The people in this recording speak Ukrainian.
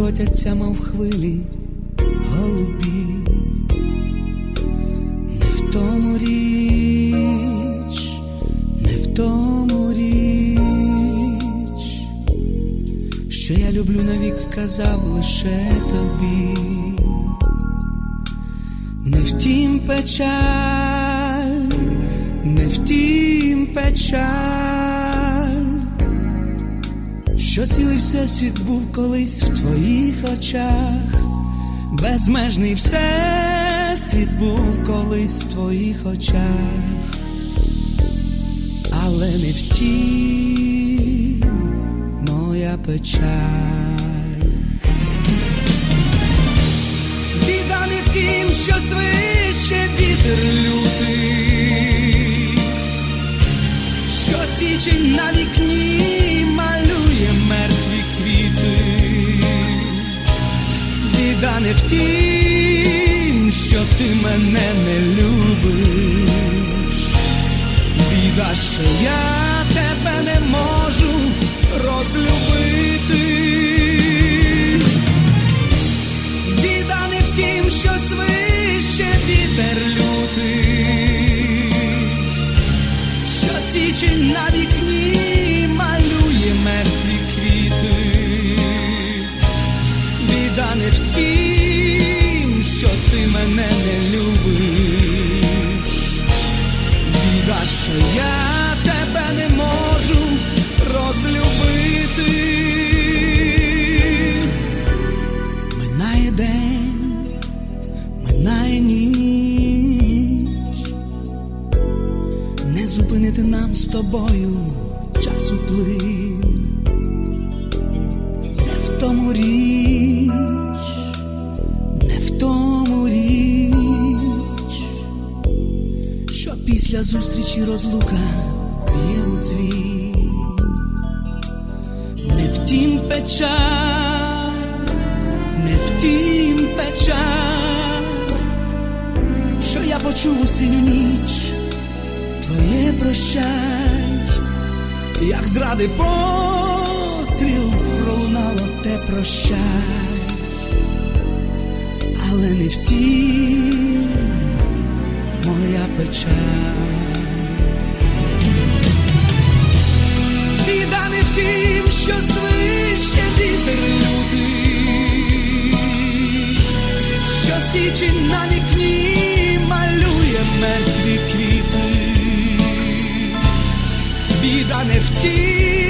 котяться, мов хвилі, голубі, не в тому річ, не в тому річ, що я люблю навік, сказав лише тобі. Не втім печаль, цілий всесвіт був колись в твоїх очах, безмежний всесвіт був колись в твоїх очах, але не втім моя печаль. Біда не в тім, що свище вітер лютий, що січень на вікні Біда не в тім, що ти мене не любиш. Біда, що я тебе не можу розлюбити. Біда не в тім, що свище вітер лютий, що січень на вікні я тебе не можу розлюбити. Минає день, минає ніч, не зупинити нам з тобою часу плин, не в тому річ, після зустрічі розлука б'є у дзвін, не втім печаль не втім печаль, що я почув у синю ніч твоє прощай, як зради постріл пролунало те прощай, але не втім моя печаль. січень на вікні малює мертві квіти, біда не втім.